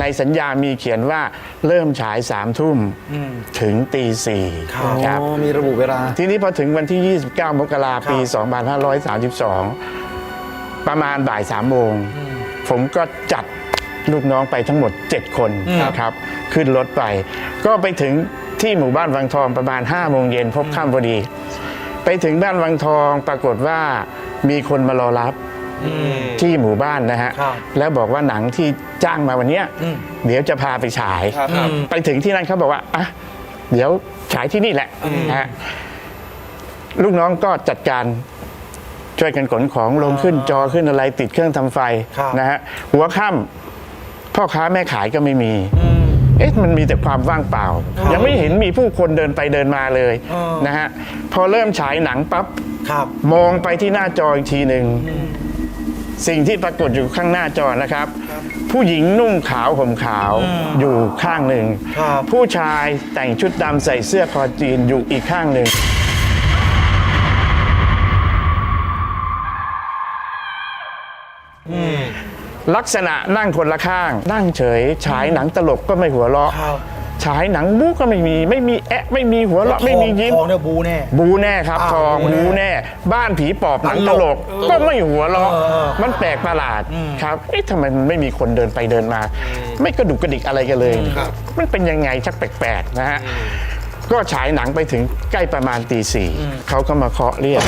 ในสัญญามีเขียนว่าเริ่มฉายสามทุ่มถึงตีสี่ครับอ๋อมีระบุเวลา ทีนี้พอถึงวันที่ 29 มกราปี 2532 ประมาณบ่ายสามโมง ผมก็จัดลูกน้องไปทั้งหมด 7 คนครับ ขึ้นรถไป ก็ไปถึงที่หมู่บ้านวังทองประมาณ5โมงเย็นพบข้ามพอดี ไปถึงบ้านวังทองปรากฏว่ามีคนมารอรับ ที่หมู่บ้านนะฮะ ครับแล้วบอกว่าหนังที่จ้างมาวันเนี้ยเดี๋ยวจะพาไปฉายไปถึงที่นั่นเขาบอกว่าอะเดี๋ยวฉายที่นี่แหละนะฮะลูกน้องก็จัดการช่วยกันขนของลงขึ้นจอขึ้นอะไรติดเครื่องทำไฟครับ นะฮะหัวค่ำพ่อค้าแม่ขายก็ไม่มี เอ๊ะมันมีแต่ความว่างเปล่า ยังไม่เห็นมีผู้คนเดินไปเดินมาเลยอ๋อ นะฮะพอเริ่มฉายหนังปั๊บ ครับ มองไปที่หน้าจออีกทีหนึ่ง สิ่งที่ปรากฏอยู่ข้างหน้าจอนะครับ ผู้หญิงนุ่งขาวห่มขาวอยู่ข้างหนึ่งครับผู้ชายแต่งชุดดำใส่เสื้อคอจีนอยู่อีกข้างหนึ่งลักษณะนั่งคนละข้าง นั่งเฉยฉายหนังตลกก็ไม่หัวเราะครับ ฉายหนังบู๊ก็ไม่มี ไม่มีแอะไม่มีหัวเราะไม่มียิ้มทองเนี่ยบูแน่ บูแน่ครับอ้าวทองบูบูแน่แน่ บ้านผีปอบหนังตลกตลกก็ไม่หัวเราะเออเออมันแปลกประหลาดครับเอ๊ะทำไมมันไม่มีคนเดินไปเดินมา ไม่กระดุกกระดิกอะไรกันเลยมันเป็นยังไงชักแปลกๆนะฮะก็ฉายหนังไปถึงใกล้ประมาณตีสี่เขาก็มาเคาะเรียก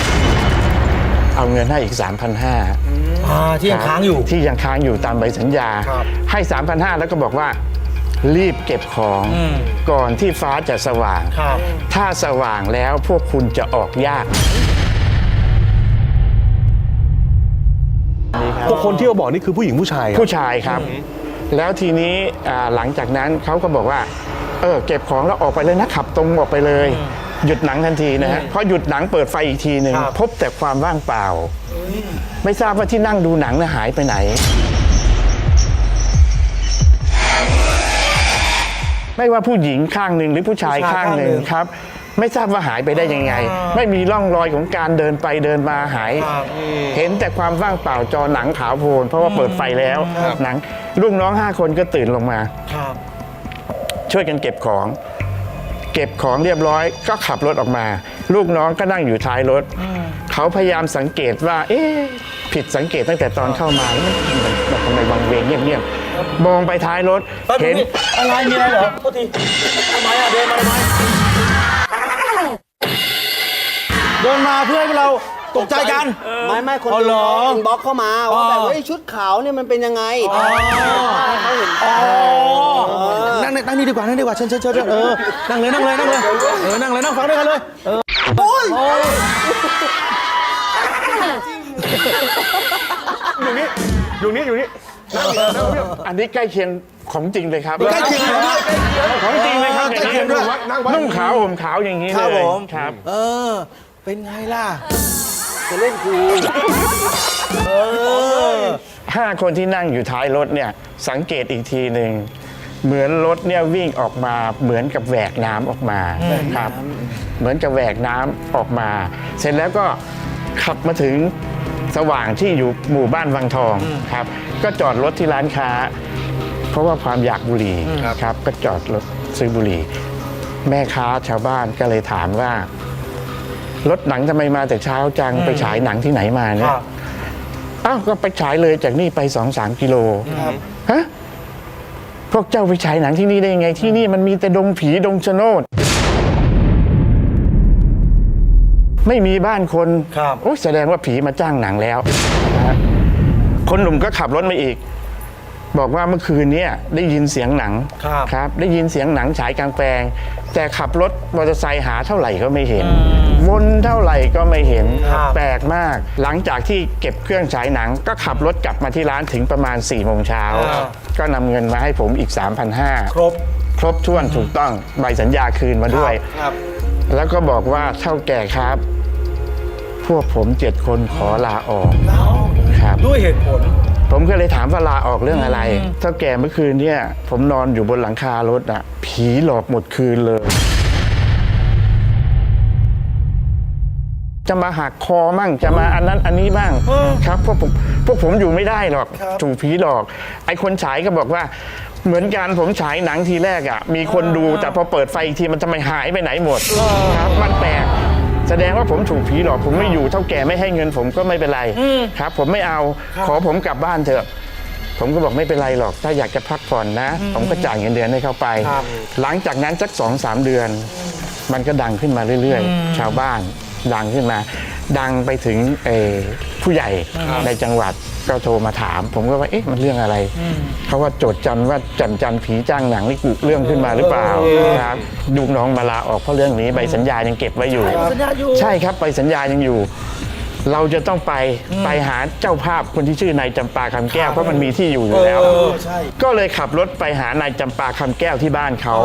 เอาเงินให้อีก 3,500อ่าที่ยังค้างอยู่ที่ยังค้างอยู่ตามใบสัญญาครับให้ 3,500 แล้วก็บอกว่า รีบเก็บของก่อนที่ฟ้าจะสว่างครับถ้าสว่างแล้วพวกคุณจะออกยากพวกคนที่เราบอกนี่คือผู้หญิงผู้ชายครับผู้ชายครับ แล้วทีนี้อ่าหลังจากนั้นเขาก็บอกว่า เออเก็บของแล้วออกไปเลยนะขับตรงออกไปเลย หยุดหนังทันทีนะฮะพอหยุดหนังเปิดไฟอีกทีหนึ่งครับพบแต่ความว่างเปล่า ไม่ทราบว่าที่นั่งดูหนังน่ะหายไปไหน ไม่ว่าผู้หญิงข้างหนึ่งหรือผู้ชายผู้ชายข้างหนึ่งข้างหนึ่งครับ ไม่ทราบว่าหายไปได้ยังไง ไม่มีร่องรอยของการเดินไปเดินมาหายครับเห็นแต่ความว่างเปล่าจอหนังขาวโพลนเพราะว่าเปิดไฟแล้วหนังลูกน้องห้าคนก็ตื่นลงมาครับช่วยกันเก็บของ เก็บของเรียบร้อยก็ขับรถออกมา ลูกน้องก็นั่งอยู่ท้ายรถ เขาพยายามสังเกตว่า เอ๊ะผิดสังเกตตั้งแต่ตอนเข้ามาเอ๊ะมันทำไมวังเวงเงียบๆมองไปท้ายรถแป๊บนึเห็งนพี่ อะไรมีอะไรเหรอโทษทีทำไมอะเดินมาทำไมเดินมาเพื่อให้เราตกใจกัน ไม่ไม่คนอ๋อเหรออินบ็อกเข้ามาว่าแบบเฮ้ยชุดขาวเนี่ยมันเป็นยังไงให้เขาเห็นอ๋อนั่งนั่งนี่ดีกว่านั่งดีกว่าเชิญเชิญเชิญเชิญเออนั่งเลยนั่งเลยนั่งเลยเออนั่งเลยนั่งฟังด้วยกันเลยเออโอ้ยอยู่นี่อยู่นี่นั่ งอยู่นั่งอยู่อันนี้ใกล้เคียงของจริงเลยครับใกล้เคียงกันด้วย ของจริงเลยครับใกล้เคียงด้วยนุ่งขาวห่มขาวอย่างนี้ครับเลยผม ครับเออ เป็นไงล่ะ จะเล่นกูเออ ห้าคนที่นั่งอยู่ท้ายรถเนี่ยสังเกตอีกทีหนึ่งเหมือนรถเนี่ยวิ่งออกมาเหมือนกับแหวกน้ำออกมาครับ เหมือนกับแหวกน้ำออกมา เสร็จแล้วก็ขับมาถึงสว่างที่อยู่หมู่บ้านวังทองครับ ก็จอดรถที่ร้านค้า เพราะว่าความอยากบุหรี่ครับ ก็จอดรถซื้อบุหรี่ แม่ค้าชาวบ้านก็เลยถามว่ารถหนังทำไมมาแต่เช้าจังไปฉายหนังที่ไหนมาเนี่คยรับอ้าวก็ไปฉายเลยจากนี่ไปสองสามกิโลฮะพวกเจ้าไปฉายหนังที่นี่ได้ยังไง ที่นี่มันมีแต่ดงผีดงชะโนดไม่มีบ้านคนครับโอ้ยแสดงว่าผีมาจ้างหนังแล้วนะฮะ คนหนุ่มก็ขับรถมาอีก บอกว่าเมื่อคืนเนี้ได้ยินเสียงหนังครับ ครับ ได้ยินเสียงหนังฉายกลางแปลง แต่ขับรถมอเตอร์ไซค์หาเท่าไหร่ก็ไม่เห็น วนเท่าไหร่ก็ไม่เห็นครับ แปลกมาก หลังจากที่เก็บเครื่องฉายหนัง ก็ขับรถกลับมาที่ร้านถึงประมาณ4ี่โมงเช้าก็นำเงินมาให้ผมอีก3,500ครบครบถ้วนถูกต้องใบสัญญาคืนมาด้วย ครับ แล้วก็บอกว่าเท่าแก่ครับ พวกผมเจ็ดคนขอลาออก ครับ ด้วยเหตุผล ผมก็เลยถามว่าลาออกเรื่องอะไรเท่าแก่เมื่อคืนเนี่ย ผมนอนอยู่บนหลังคารถอะ ผีหลอกหมดคืนเลย จะมาหักคอมั่งจะมาอันนั้นอันนี้บ้างครับพวกผมพวกผมอยู่ไม่ได้หรอกครับถูกผีหลอก ไอ้คนฉายก็บอกว่า เหมือนกันผมฉายหนังทีแรกอะ มีคนดูแต่พอเปิดไฟอีกทีมันทำไมหายไปไหนหมด ครับ มันแปลก แสดงว่าผมถูกผีหลอกผมไม่อยู่เท่าแก่ไม่ให้เงินผมก็ไม่เป็นไรครับ ผมไม่เอาขอผมกลับบ้านเถอะ ผมก็บอกไม่เป็นไรหรอก ถ้าอยากจะพักผ่อนนะ ผมก็จ่ายเงินเดือนให้เขาไป หลังจากนั้นสักสองสามเดือน มันก็ดังขึ้นมาเรื่อยๆ ชาวบ้านดังขึ้นมา ดังไปถึงเอ่อผู้ใหญ่ในจังหวัดก็โทรมาถาม ผมก็ว่าเอ๊ะมันเรื่องอะไร เขาว่าโจทย์จันว่าจันจันผีจ้างหนังนี่กุเรื่องขึ้นมาหรือเปล่าครับลูกน้องมาลาออกเพราะเรื่องนี้ใบสัญญายังเก็บไว้อยู่สัญญาอยู่ ใช่ครับใบสัญญายังอยู่ เราจะต้องไปไปหาเจ้าภาพคนที่ชื่อนายจำปาคำแก้วเพราะมันมีที่อยู่อยู่แล้ว ใช่ ก็เลยขับรถไปหานายจำปาคำแก้วที่บ้านเขา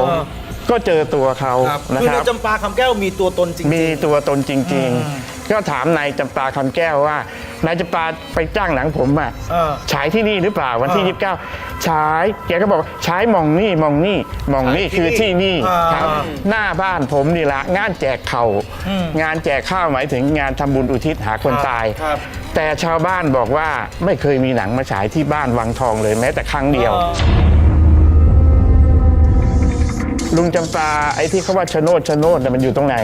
ก็เจอตัวเขานะคือคในรับ จำปาคำแก้วมีตัวตนจริง มีตัวตนจริง ๆ ก็ถามนายจำปาคำแก้วว่านายจำปาไปจ้างหนังผมอะเออ ฉายที่นี่หรือเปล่าวันที่เออ29ฉายแกก็บอกฉายมองนี่มองนี่มองนี่คือที่นี่อ่า ครับหน้าบ้านผมนี่ละงานแจกเขา่างานแจกข้าวหมายถึงงานทำบุญอุทิศหาคนตาย ครับ แต่ชาวบ้านบอกว่าไม่เคยมีหนังมาฉายที่บ้านวังทองเลยแม้แต่ครั้งเดียว ลุงจำปาไอ้ที่เขาว่าชะโนดชะโนดน่ะมันอยู่ตรงไหน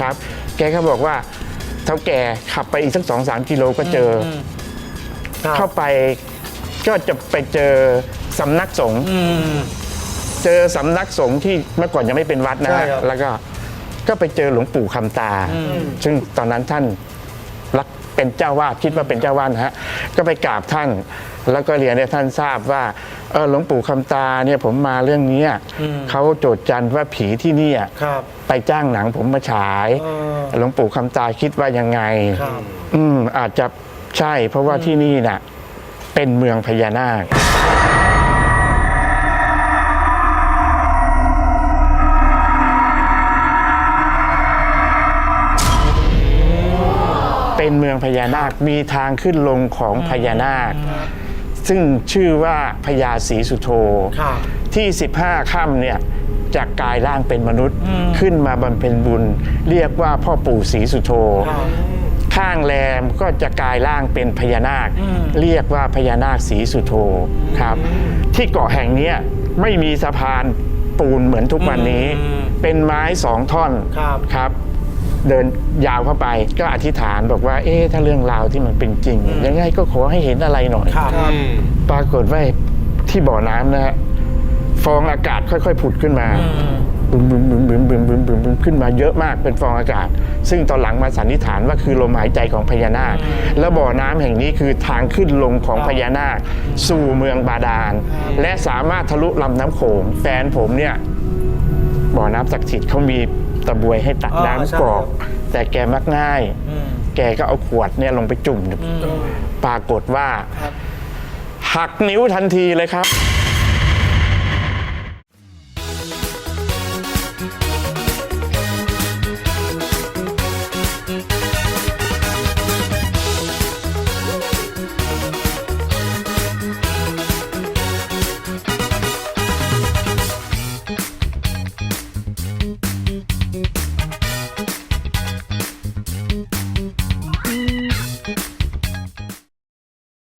ครับ แกก็บอกว่า เท่าแก่ขับไปอีกสักสองสามกิโลก็เจออเข้าไปก็จะไปเจอสำนักสงฆ์เจอสำนักสงฆ์ที่เมื่อก่อนยังไม่เป็นวัดนะใช่ฮะครับ แล้วก็ก็ไปเจอหลวงปู่คำตา ซึ่งตอนนั้นท่านรักเป็นเจ้าวาดคิดว่าเป็นเจ้าวาดนะฮะก็ไปกราบท่าน แล้วก็เรียนให้ท่านทราบว่าเออหลวงปู่คำตาเนี่ยผมมาเรื่องเนี้ยเขาโจทย์จันทร์ว่าผีที่เนี่ยครับไปจ้างหนังผมมาฉายเออหลวงปู่คำตาคิดว่ายังไงครับอืมอาจจะใช่ เพราะว่าที่นี่น่ะเป็นเมืองพญานาคเป็นเมืองพญานาค มีทางขึ้นลงของพญานาค ซึ่งชื่อว่าพญาศรีสุโธครับที่ 15ค่ำเนี่ยจะกลายร่างเป็นมนุษย์ขึ้นมาบำเพ็ญบุญ เรียกว่าพ่อปู่ศรีสุโธข้างแรมก็จะกลายร่างเป็นพญานาค เรียกว่าพญานาคศรีสุโธครับ ที่เกาะแห่งเนี้ยไม่มีสะพานปูนเหมือนทุกวันนี้ เป็นไม้สองท่อนครับครับ เดินยาวเข้าไปก็อธิษฐานบอกว่าเอ๊ะถ้าเรื่องราวที่มันเป็นจริง ยังไงก็ขอให้เห็นอะไรหน่อยครับปรากฏว่าที่บ่อน้ำนะฮะฟองอากาศค่อยๆผุดขึ้นมาบึมบึมบึมบึมบึมบึมบึมบึมขึ้นมาเยอะมากเป็นฟองอากาศ ซึ่งตอนหลังมาสันนิษฐานว่าคือลมหายใจของพญานาค แล้วบ่อน้ำแห่งนี้คือทางขึ้นลงของพญานาค สู่เมืองบาดาล และสามารถทะลุลำน้ำโขงแฟนผมเนี่ยบ่อน้ำศักดิ์สิทธิ์เขามี ตะบวยให้ตักอ่าน้ำใช่กรอกครับแต่แกมักง่ายแกก็เอาขวดเนี่ยลงไปจุ่ม ปรากฏว่าหักนิ้วทันทีเลยครับ